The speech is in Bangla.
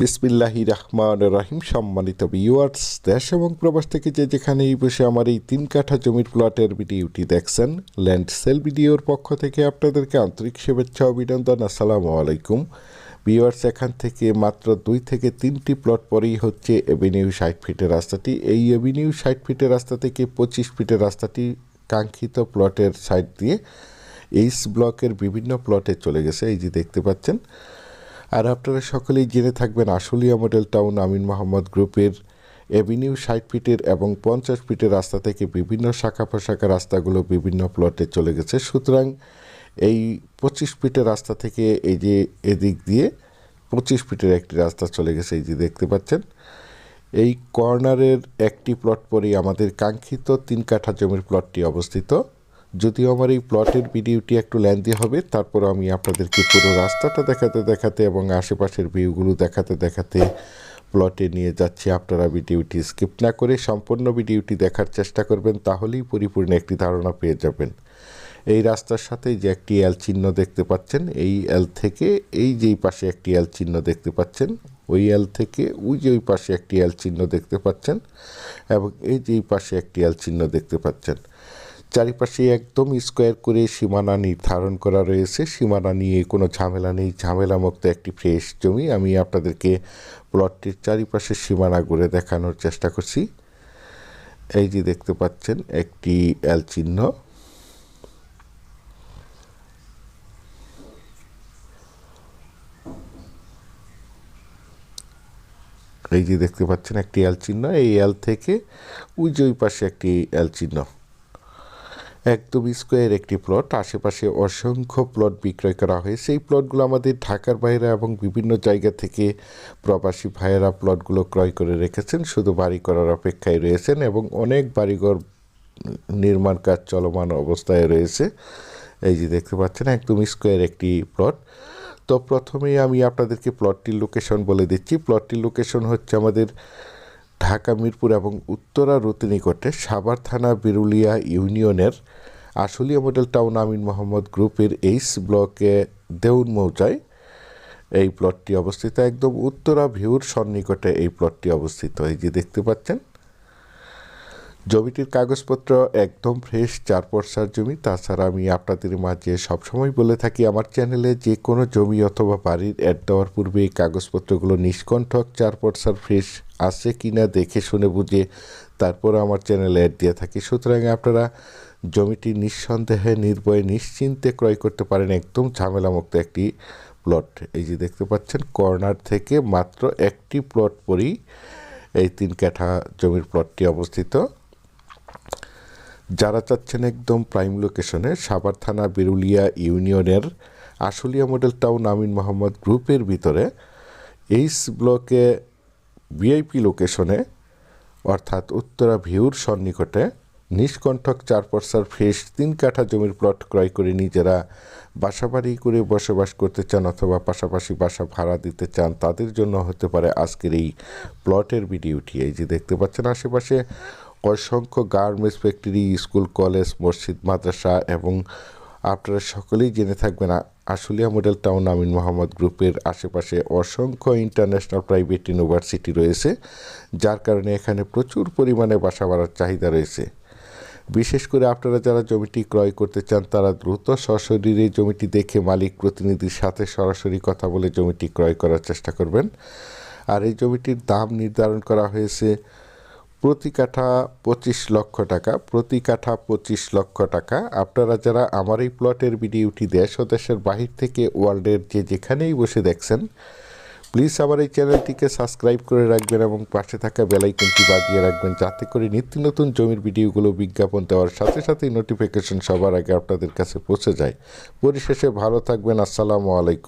বিসমিল্লাহি রহমান রাহিম সম্মানিত ভিউয়ার্স দেশ এবং প্রবাস থেকে যে যেখানেই বসে আমার এই তিন কাঠা জমির প্লটের ভিডিওটি দেখছেন ল্যান্ড সেল ভিডিওর পক্ষ থেকে আপনাদেরকে আন্তরিক শুভেচ্ছা, অভিনন্দন, আসসালামু আলাইকুম। ভিউয়ার্স এখান থেকে মাত্র দুই থেকে তিনটি প্লট পরেই হচ্ছে এভিনিউ ষাট ফিটের রাস্তাটি। এই এভিনিউ ষাট ফিটের রাস্তা থেকে পঁচিশ ফিটের রাস্তাটি কাঙ্ক্ষিত প্লটের সাইড দিয়ে এইচ ব্লকের বিভিন্ন প্লটে চলে গেছে। এই যে দেখতে পাচ্ছেন আর আপনারা সকলেই জেনে থাকবেন আশুলিয়া মডেল টাউন আমিন মোহাম্মদ গ্রুপের এভিনিউ ষাট ফিটের এবং পঞ্চাশ ফিটের রাস্তা থেকে বিভিন্ন শাখা প্রশাখা রাস্তাগুলো বিভিন্ন প্লটে চলে গেছে। সুতরাং এই পঁচিশ ফিটের রাস্তা থেকে এই যে এদিক দিয়ে পঁচিশ ফিটের একটি রাস্তা চলে গেছে, এই যে দেখতে পাচ্ছেন। এই কর্নারের একটি প্লট পরেই আমাদের কাঙ্ক্ষিত তিন কাঠা জমির প্লটটি অবস্থিত। যদিও আমার এই প্লটের ভিডিওটি একটু লেন্দি হবে তারপর আমি আপনাদেরকে পুরো রাস্তাটা দেখাতে দেখাতে এবং আশেপাশের ভিউগুলো দেখাতে দেখাতে প্লটে নিয়ে যাচ্ছি। আপনারা ভিডিওটি স্কিপ না করে সম্পূর্ণ ভিডিওটি দেখার চেষ্টা করবেন, তাহলেই পরিপূর্ণ একটি ধারণা পেয়ে যাবেন। এই রাস্তার সাথে যে একটি এল চিহ্ন দেখতে পাচ্ছেন, এই এল থেকে এই যেই পাশে একটি এল চিহ্ন দেখতে পাচ্ছেন, ওই এল থেকে ওই যে ওই পাশে একটি এল চিহ্ন দেখতে পাচ্ছেন এবং এই যে পাশে একটি এল চিহ্ন দেখতে পাচ্ছেন। চারিপাশে একদম স্কোয়ার করে সীমানা নির্ধারণ করা রয়েছে। সীমানা নিয়ে কোনো ঝামেলা নেই। ঝামেলামুক্ত একটি ফ্রেশ জমি। আমি আপনাদেরকে প্লটটির চারিপাশে সীমানা ঘুরে দেখানোর চেষ্টা করছি। এই যে দেখতে পাচ্ছেন, একটি এল চিহ্ন। এই যে দেখতে পাচ্ছেন, একটি এল চিহ্ন। এই এল থেকে ওই ওই পাশে একটি এল চিহ্ন। একদম স্কোয়ার একটি প্লট। আশেপাশে অসংখ্য প্লট বিক্রয় করা হয়। সেই প্লটগুলো আমাদের ঢাকার বাইরে এবং বিভিন্ন জায়গা থেকে প্রবাসী ভাইয়েরা প্লটগুলো ক্রয় করে রেখেছেন। শুধু বাড়ি করার অপেক্ষায় রয়েছেন এবং অনেক বাড়িঘর নির্মাণ কাজ চলমান অবস্থায় রয়েছে। এই যে দেখতে পাচ্ছেন, একদম স্কোয়ার একটি প্লট। তো প্রথমেই আমি আপনাদেরকে প্লটটির লোকেশন বলে দিচ্ছি। প্লটটির লোকেশন হচ্ছে আমাদের ঢাকা, মিরপুর এবং উত্তরা রুতি নিকটে সাভার থানা বিরুলিয়া ইউনিয়নের আশুলিয়া মডেল টাউন আমিন মোহাম্মদ গ্রুপের এইচ ব্লকে দেউন মৌজায় এই প্লটটি অবস্থিত। একদম উত্তরা ভিউর সন্নিকটে এই প্লটটি অবস্থিত। এই যে দেখতে পাচ্ছেন, জমিটির কাগজপত্র একদম ফ্রেশ চার পর্সার জমি। তাছাড়া আমি আপনাদের মাঝে সবসময় বলে থাকি, আমার চ্যানেলে যে কোনো জমি অথবা বাড়ির অ্যাড দেওয়ার পূর্বে এই কাগজপত্রগুলো নিষ্কণ্ঠক চার পর্সার ফ্রেশ আছে কি না দেখে শুনে বুঝে তারপর আমার চ্যানেলে অ্যাড দিয়ে থাকি। সুতরাং আপনারা জমিটি নিঃসন্দেহে, নির্ভয়ে, নিশ্চিন্তে ক্রয় করতে পারেন। একদম ঝামেলামুক্ত একটি প্লট এই যে দেখতে পাচ্ছেন কর্নার থেকে মাত্র একটি প্লট পরেই এই তিন কাঠা জমির প্লটটি অবস্থিত। যারা চাচ্ছেন একদম প্রাইম লোকেশনে সাভার থানা, বিরুলিয়া ইউনিয়নের আশুলিয়া মডেল টাউন আমিন মোহাম্মদ গ্রুপের ভিতরে এইস ব্লকে ভিআইপি লোকেশনে অর্থাৎ উত্তরা ভিউর সন্নিকটে, নিষ্কণ্ঠক চার পর্সার ফ্রেশ তিন কাঠা জমির প্লট ক্রয় করে নিজেরা বাসাবাড়ি করে বসবাস করতে চান অথবা পাশাপাশি বাসা ভাড়া দিতে চান, তাদের জন্য হতে পারে আজকের এই প্লটের ভিডিওটি। এই যে দেখতে পাচ্ছেন আশেপাশে, অসংখ্য গার্মেন্টস ফ্যাক্টরি, স্কুল, কলেজ, মসজিদ, মাদ্রাসা এবং আপনারা সকলেই জেনে থাকবেন আশুলিয়া মডেল টাউন আমিন মোহাম্মদ গ্রুপের আশেপাশে অসংখ্য ইন্টারন্যাশনাল প্রাইভেট ইউনিভার্সিটি রয়েছে, যার কারণে এখানে প্রচুর পরিমাণে বাসা বাড়ার চাহিদা রয়েছে। বিশেষ করে আপনারা যারা জমিটি ক্রয় করতে চান, তারা দ্রুত সশরীরে জমিটি দেখে মালিক প্রতিনিধির সাথে সরাসরি কথা বলে জমিটি ক্রয় করার চেষ্টা করবেন। আর এই জমিটির দাম নির্ধারণ করা হয়েছে প্রতি কাঠা পঁচিশ লক্ষ টাকা প্রতি কাঠা পঁচিশ লক্ষ টাকা। আপনারা যারা আমার এই প্লটের ভিডিওটি দেশ ও দেশের বাহির থেকে ওয়ার্ল্ডের যে যেখানেই বসে দেখছেন, প্লিজ আমার এই চ্যানেলটিকে সাবস্ক্রাইব করে রাখবেন এবং পাশে থাকা বেলাইকনটি বাজিয়ে রাখবেন যাতে করে নিত্য নতুন জমির ভিডিওগুলো বিজ্ঞাপন দেওয়ার সাথে সাথেই নোটিফিকেশন সবার আগে আপনাদের কাছে পৌঁছে যায়। পরিশেষে ভালো থাকবেন, আসসালামু আলাইকুম।